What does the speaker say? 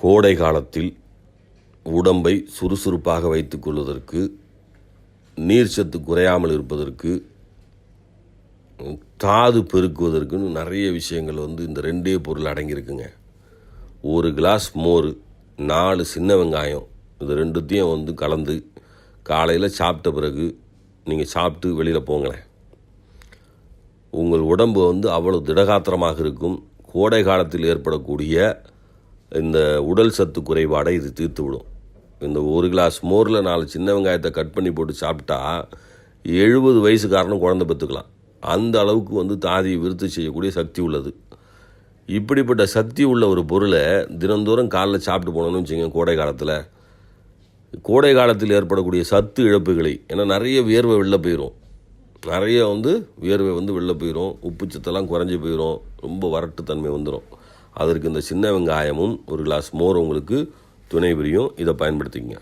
கோடை காலத்தில் உடம்பை சுறுசுறுப்பாக வைத்துக் கொள்வதற்கு நீர்ச்சத்து குறையாமல் இருப்பதற்கு தாது பெருக்குவதற்குன்னு நிறைய விஷயங்கள் வந்து இந்த ரெண்டே பொருள் அடங்கியிருக்குங்க. ஒரு கிளாஸ் மோர் நாலு சின்ன வெங்காயம் இது ரெண்டுத்தையும் வந்து கலந்து காலையில் சாப்பிட்ட பிறகு நீங்கள் சாப்பிட்டு வெளியில் போங்களேன். உங்கள் உடம்பு வந்து அவ்வளவு திடகாத்திரமாக இருக்கும். கோடை காலத்தில் ஏற்படக்கூடிய இந்த உடல் சத்து குறைபாடை இது தீர்த்து விடும் இந்த ஒரு கிளாஸ் மோரில் நாலு சின்ன வெங்காயத்தை கட் பண்ணி போட்டு சாப்பிட்டா எழுபது வயசுக்காரனும் குழந்தை பெற்றுக்கலாம் அந்த அளவுக்கு வந்து தாதியை விருத்தி செய்யக்கூடிய சக்தி உள்ளது. இப்படிப்பட்ட சக்தி உள்ள ஒரு பொருளை தினந்தோறும் காலைல சாப்பிட்டு போனோம்னு வச்சுங்க கோடை காலத்தில். கோடை காலத்தில் ஏற்படக்கூடிய சத்து இழப்புகளை ஏன்னா நிறைய வியர்வை வெளில போயிடும் நிறைய வந்து வியர்வை வந்து வெளில போயிடும் உப்பு சத்தெல்லாம் குறைஞ்சி போயிடும் ரொம்ப வறட்டுத்தன்மை வந்துடும் அதற்கு இந்த சின்ன வெங்காயமும் ஒரு கிளாஸ் மோர் உங்களுக்கு துணை புரியும். இதை பயன்படுத்திக்கங்க.